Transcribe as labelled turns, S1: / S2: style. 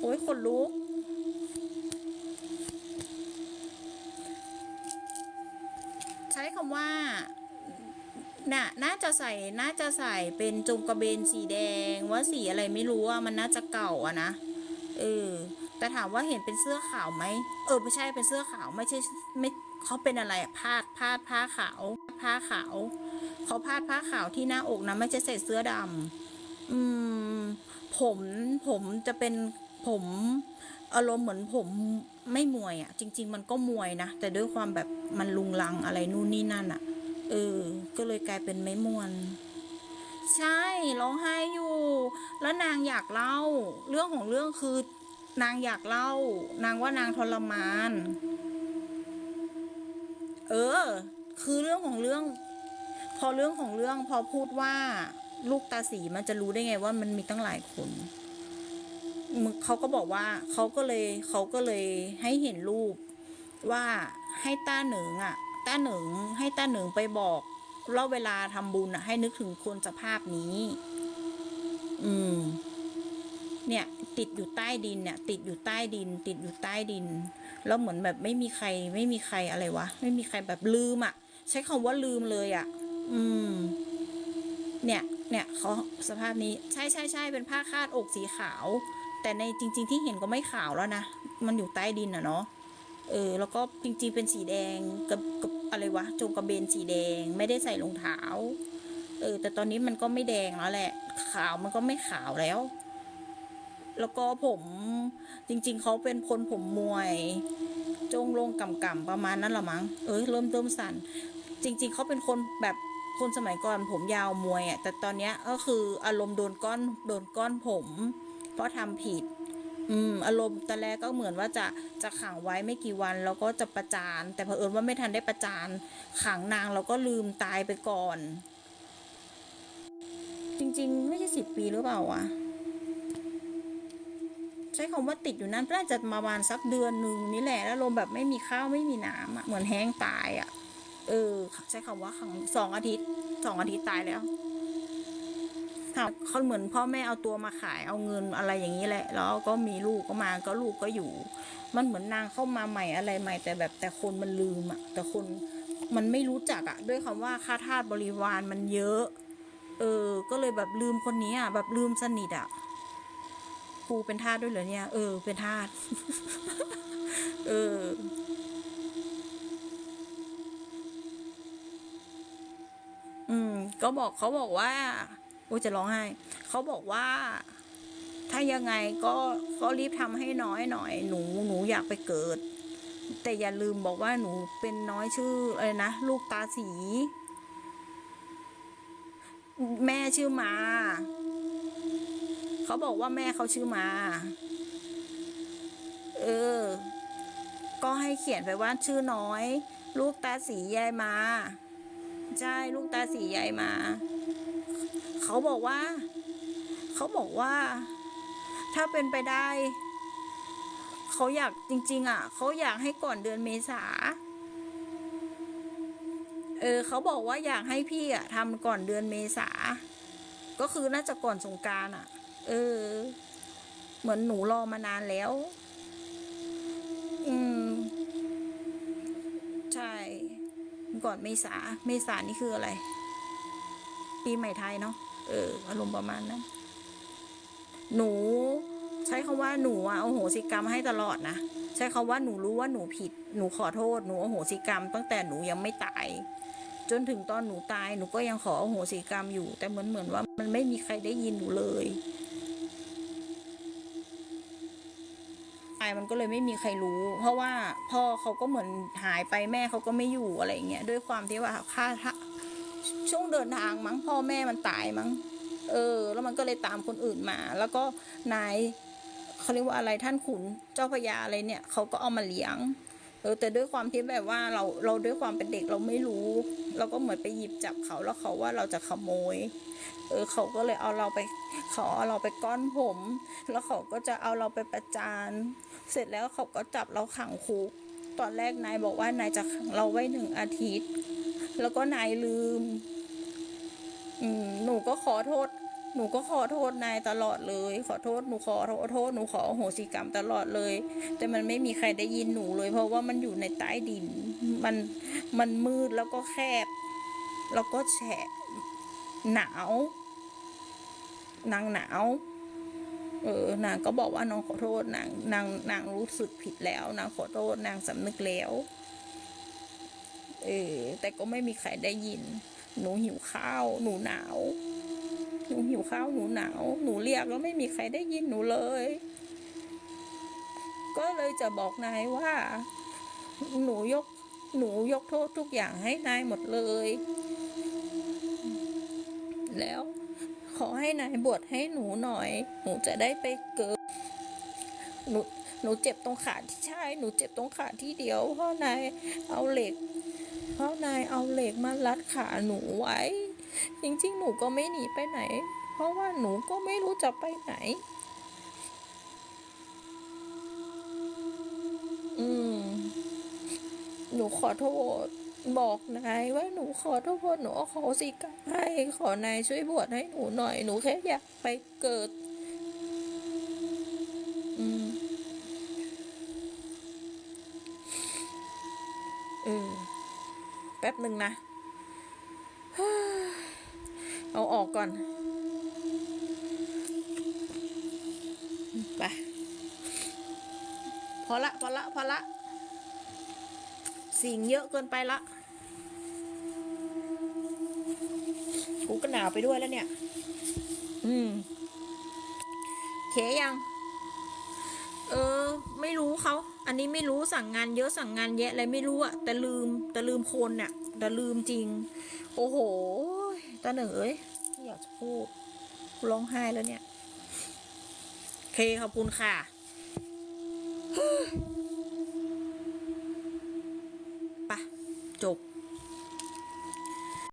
S1: โอ้ยขนลุก ใช้คำว่าน่ะน่าจะใส่น่าจะใส่เป็นจงกระเบนสีแดงว่าสีอะไรไม่รู้ว่ามันน่าจะเก่าอะนะเออแต่ถามว่าเห็นเป็นเสื้อขาวไหมเออไม่ใช่เป็นเสื้อขาวไม่ใช่ไม่เขาเป็นอะไรอะพาดพาดผ้าขาวผ้าขาวเขาพาดผ้าขาวที่หน้าอกนะไม่ใช่ใส่เสื้อดำอืมผมผมจะเป็น ผมอารมณ์เหมือนผมไม่มวยอะ่ะ จริง ๆ มันก็มวยนะ แต่ด้วยความแบบมันลุงลังอะไรนู่นนี่นั่นอะ่ะ เออ ก็เลยกลายเป็นไม่มวนใช่ร้องไห้อยู่ แล้วนางอยากเล่า เรื่องของเรื่องคือนางอยากเล่า นางว่านางทรมาน เออ คือเรื่องของเรื่อง พอเรื่องของเรื่องพอพูดว่า ลูกตาสีมันจะรู้ได้ไงว่ามันมีตั้งหลายคน เขาก็บอกว่าเขาก็เลยเขาก็เลยให้เห็นรูปว่าให้ต้าเหนิงอะ ต้าเหนิงให้ต้าเหนิงไปบอกเล่าเวลาทำบุญอะ ให้นึกถึงคนสภาพนี้ อืม เนี่ย ติดอยู่ใต้ดินเนี่ย ติดอยู่ใต้ดิน ติดอยู่ใต้ดิน แล้วเหมือนแบบไม่มีใคร ไม่มีใครอะไรวะไม่มีใครแบบลืมอะ ใช้คำว่าลืมเลยอะ อืม เนี่ย เนี่ยเขาสภาพนี้ ใช่ใช่ใช่เป็นผ้าคาดอกสีขาว แต่ในจริง ๆ ที่เห็นก็ไม่ขาวแล้วนะ มันอยู่ใต้ดินอะเนาะ เออ แล้วก็จริง ๆ เป็นสีแดงกับกับอะไรวะจงกระเบนสีแดง ไม่ได้ใส่รองเท้า เออ แต่ตอนนี้มันก็ไม่แดงแล้วแหละ ขาวมันก็ไม่ขาวแล้ว แล้วก็ผมจริง ๆ เขาเป็นคนผมมวย จงลงก่ำๆประมาณนั้นละมั้ง เออเริ่มเริ่มสั่น จริง ๆ เขาเป็นคนแบบคนสมัยก่อนผมยาวมวยอะ แต่ตอนเนี้ยก็คืออารมณ์โดนก้อนโดนก้อนผม เพราะทำผิด อืม อารมณ์ตอนแรกก็เหมือนว่าจะจะขังไว้ไม่กี่วันแล้วก็จะประจาน แต่เผอิญว่าไม่ทันได้ประจานขังนางแล้วก็ลืมตายไปก่อน จริง ๆ ไม่ใช่สิบปีหรือเปล่าวะใช้คำว่าติดอยู่นั้นน่าจะประมาณสักเดือนหนึ่งนี่แหละแล้วลมแบบไม่มีข้าวไม่มีน้ำอะเหมือนแห้งตายอะเออ ใช้คำว่าขังสองอาทิตย์สองอาทิตย์ตายแล้ว ค่ะเขาเหมือนพ่อแม่เอาตัวมาขายเอาเงินอะไรอย่างนี้แหละ แล้วก็มีลูกก็มาก็ลูกก็อยู่ มันเหมือนนางเข้ามาใหม่อะไรใหม่ แต่แบบแต่คนมันลืมอะแต่คนมันไม่รู้จักอะด้วยคำว่าค่าทาสบริวารมันเยอะ เออ ก็เลยแบบลืมคนนี้อะแบบลืมสนิทอะครูเป็นทาสด้วยเหรอเนี่ย เออ เป็นทาสเอออืม ก็บอกเขาบอกว่า โอ้จะร้องไห้เขาบอกว่า ถ้ายังไงก็ก็รีบทำให้น้อยหน่อย หนูหนูอยากไปเกิด แต่อย่าลืมบอกว่าหนูเป็นน้อยชื่ออะไรนะลูกตาสี แม่ชื่อมาเขาบอกว่าแม่เขาชื่อมา เออ ก็ให้เขียนไปว่าชื่อน้อย ลูกตาสียายมาใช่ลูกตาสียายมา เขาบอกว่า เขาบอกว่า ถ้าเป็นไปได้ เขาอยากจริง ๆ อะ เขาอยากให้ก่อนเดือนเมษาเออเขาบอกว่าอยากให้พี่อะทำก่อนเดือนเมษา ก็คือน่าจะก่อนสงการอะ เออ เหมือนหนูรอมานานแล้ว อืม ใช่ ก่อนเมษา เมษานี่คืออะไร ปีใหม่ไทยเนาะ เอออารมณ์ประมาณนั้นหนู ใช้คำว่าหนูอะเอาโหสิกรรมให้ตลอดนะใช้คำว่าหนูรู้ว่าหนูผิด หนูขอโทษหนูเอาโหสิกรรม ตั้งแต่หนูยังไม่ตาย จนถึงตอนหนูตายหนูก็ยังขออโหสิกรรมอยู่ แต่เหมือนเหมือนว่ามันไม่มีใครได้ยินหนูเลยตายมันก็เลยไม่มีใครรู้ เพราะว่าพ่อเขาก็เหมือนหายไปแม่เขาก็ไม่อยู่อะไรอย่างเงี้ยด้วยความที่ว่าค่าถ้า ช่วงเดินทางมั้งพ่อแม่มันตายมั้ง เออ แล้วมันก็เลยตามคนอื่นมา แล้วก็นายเขาเรียกว่าอะไรท่านขุนเจ้าพญาอะไรเนี่ยเขาก็เอามาเลี้ยงเออแต่ด้วยความที่แบบว่าเราเราด้วยความเป็นเด็กเราไม่รู้ เราก็เหมือนไปหยิบจับเขาแล้วเขาว่าเราจะขโมย เออเขาก็เลยเอาเราไปเขาเอาเราไปก้อนผม แล้วเขาก็จะเอาเราไปประจานเสร็จแล้วเขาก็จับเราขังคุก ตอนแรกนายบอกว่านายจะขังเราไว้หนึ่งอาทิตย์ แล้วก็นายลืม ก็ขอโทษ หนูก็ขอโทษนายตลอดเลย ขอโทษหนูขอโทษหนูขอโหสิกรรมตลอดเลย แต่มันไม่มีใครได้ยินหนูเลย เพราะว่ามันอยู่ในใต้ดิน มันมันมืดแล้วก็แคบ แล้วก็แฉะหนาวนางหนาวเออนางก็บอกว่านางขอโทษนางนางนางรู้สึกผิดแล้วนางขอโทษนางสำนึกแล้วเออแต่ก็ไม่มีใครได้ยิน หนูหิวข้าว หนูหนาว หนูหิวข้าวหนูหนาวหนูเรียกแล้วไม่มีใครได้ยินหนูเลย ก็เลยจะบอกนายว่า หนูยกหนูยกโทษทุกอย่างให้นายหมดเลย แล้วขอให้นายบวชให้หนูหน่อย หนูจะได้ไปเกิดหนูหนูเจ็บตรงขาที่ใช่ หนูเจ็บตรงขาที่เดียวเพราะนายเอาเหล็กเพราะนายเอาเหล็กมารัดขาหนูไว้ จริงๆ หนูก็ไม่หนีไปไหน เพราะว่าหนูก็ไม่รู้จะไปไหน อืม หนูขอโทษ บอกนายว่าหนูขอโทษหนูขอสิกรรมให้ขอนายช่วยบวชให้หนูหน่อย หนูแค่อยากไปเกิด อืมเออแป๊บหนึ่งนะ เอาออ ก่อนไปพอละพอละพอละ สิ่งเยอะเกินไปละกูก็หนาวไปด้วยแล้วเนี่ย อืมเคยัง เออ ไม่รู้เขา อันนี้ไม่รู้สั่งงานเยอะสั่งงานแยะอะไรไม่รู้อะแต่ลืมแต่ลืมคนเนี่ยแต่ลืมจริง โอ้โหตาเหนอเอ้ย อยากจะพูดร้องไห้แล้วเนี่ยเคขอบคุณค่ะ ปะ จบ